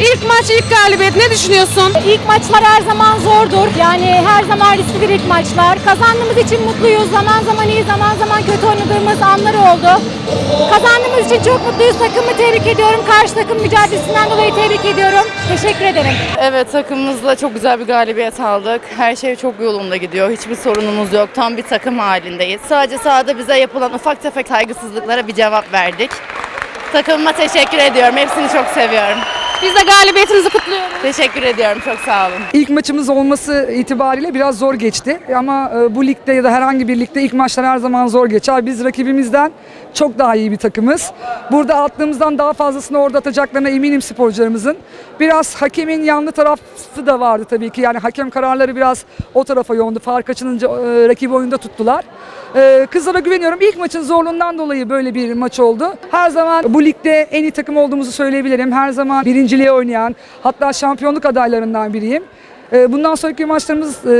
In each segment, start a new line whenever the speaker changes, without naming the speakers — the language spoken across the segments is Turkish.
İlk maç, ilk galibiyet. Ne düşünüyorsun?
İlk maçlar her zaman zordur. Yani her zaman risklidir ilk maçlar. Kazandığımız için mutluyuz. Zaman zaman iyi, zaman zaman kötü oynadığımız anlar oldu. Kazandığımız için çok mutluyuz. Takımı tebrik ediyorum. Karşı takım mücadelesinden dolayı tebrik ediyorum. Teşekkür ederim.
Evet takımımızla çok güzel bir galibiyet aldık. Her şey çok yolunda gidiyor. Hiçbir sorunumuz yok. Tam bir takım halindeyiz. Sadece sahada bize yapılan ufak tefek saygısızlıklara bir cevap verdik. Takımıma teşekkür ediyorum. Hepsini çok seviyorum.
Biz de galibiyetinizi kutluyoruz.
Teşekkür ediyorum. Çok sağ olun.
İlk maçımız olması itibariyle biraz zor geçti. Ama e, bu ligde ya da herhangi bir ligde ilk maçlar her zaman zor geçer. Biz rakibimizden çok daha iyi bir takımız. Burada attığımızdan daha fazlasını orada atacaklarına eminim sporcularımızın. Biraz hakemin yanlı tarafı da vardı tabii ki. Yani hakem kararları biraz o tarafa yoğundu. Fark açılınca e, rakibi oyunda tuttular. E, kızlara güveniyorum. İlk maçın zorluğundan dolayı böyle bir maç oldu. Her zaman bu ligde en iyi takım olduğumuzu söyleyebilirim. Her zaman birinciliğe oynayan, hatta şampiyonluk adaylarından biriyim. Ee, Bundan sonraki maçlarımız e,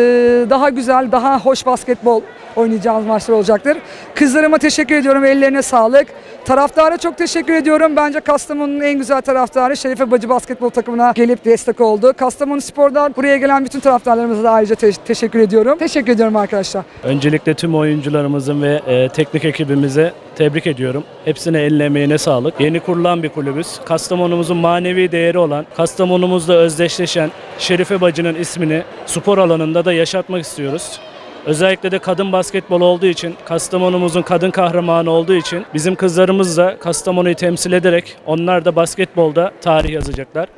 daha güzel, daha hoş basketbol oynayacağımız maçlar olacaktır. Kızlarıma teşekkür ediyorum, ellerine sağlık. Taraftara çok teşekkür ediyorum. Bence Kastamonu'nun en güzel taraftarı Şerife Bacı basketbol takımına gelip destek oldu. Kastamonu Spor'dan buraya gelen bütün taraftarlarımıza da ayrıca te- teşekkür ediyorum. Teşekkür ediyorum arkadaşlar.
Öncelikle tüm oyuncularımızın ve e, teknik ekibimize tebrik ediyorum. Hepsine eline sağlık. Yeni kurulan bir kulübüz. Kastamonumuzun manevi değeri olan, Kastamonumuzla özdeşleşen Şerife Bacı'nın ismini spor alanında da yaşatmak istiyoruz. Özellikle de kadın basketbol olduğu için, Kastamonumuzun kadın kahramanı olduğu için bizim kızlarımız da Kastamonu'yu temsil ederek onlar da basketbolda tarih yazacaklar.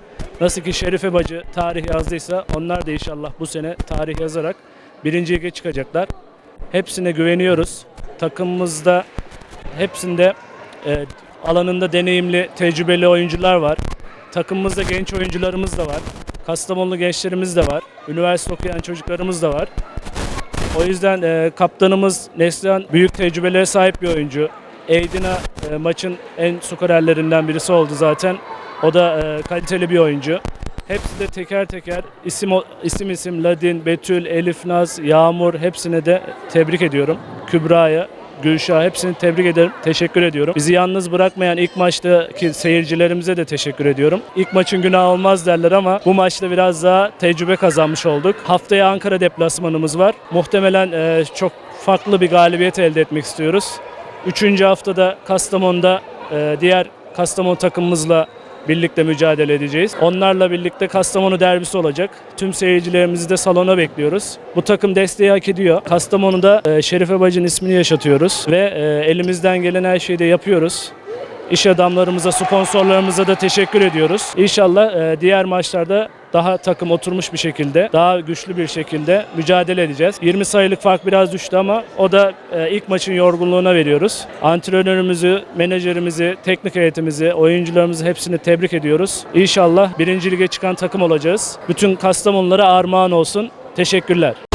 Nasıl ki Şerife Bacı tarih yazdıysa onlar da inşallah bu sene tarih yazarak birinci lige çıkacaklar. Hepsine güveniyoruz. Takımımızda hepsinde e, alanında deneyimli, tecrübeli oyuncular var. Takımımızda genç oyuncularımız da var. Kastamonlu gençlerimiz de var. Üniversite okuyan çocuklarımız da var. O yüzden e, kaptanımız Neslihan büyük tecrübelere sahip bir oyuncu. Eydina e, maçın en skorerlerinden birisi oldu zaten. O da e, kaliteli bir oyuncu. Hepsi de teker teker isim isim isim Ladin, Betül, Elif Naz, Yağmur hepsine de tebrik ediyorum. Kübra'ya, Gülşah hepsini tebrik ederim. Teşekkür ediyorum. Bizi yalnız bırakmayan ilk maçtaki seyircilerimize de teşekkür ediyorum. İlk maçın günahı olmaz derler ama bu maçta biraz daha tecrübe kazanmış olduk. Haftaya Ankara deplasmanımız var. Muhtemelen e, çok farklı bir galibiyet elde etmek istiyoruz. Üçüncü haftada Kastamonu'da e, diğer Kastamonu takımımızla birlikte mücadele edeceğiz. Onlarla birlikte Kastamonu derbisi olacak. Tüm seyircilerimizi de salona bekliyoruz. Bu takım desteği hak ediyor. Kastamonu'da e, Şerife Bacı'nın ismini yaşatıyoruz ve e, elimizden gelen her şeyi de yapıyoruz. İş adamlarımıza, sponsorlarımıza da teşekkür ediyoruz. İnşallah e, diğer maçlarda daha takım oturmuş bir şekilde, daha güçlü bir şekilde mücadele edeceğiz. 20 sayılık fark biraz düştü ama o da e, ilk maçın yorgunluğuna veriyoruz. Antrenörümüzü, menajerimizi, teknik heyetimizi, oyuncularımızı hepsini tebrik ediyoruz. İnşallah birinci lige çıkan takım olacağız. Bütün Kastamonulara armağan olsun. Teşekkürler.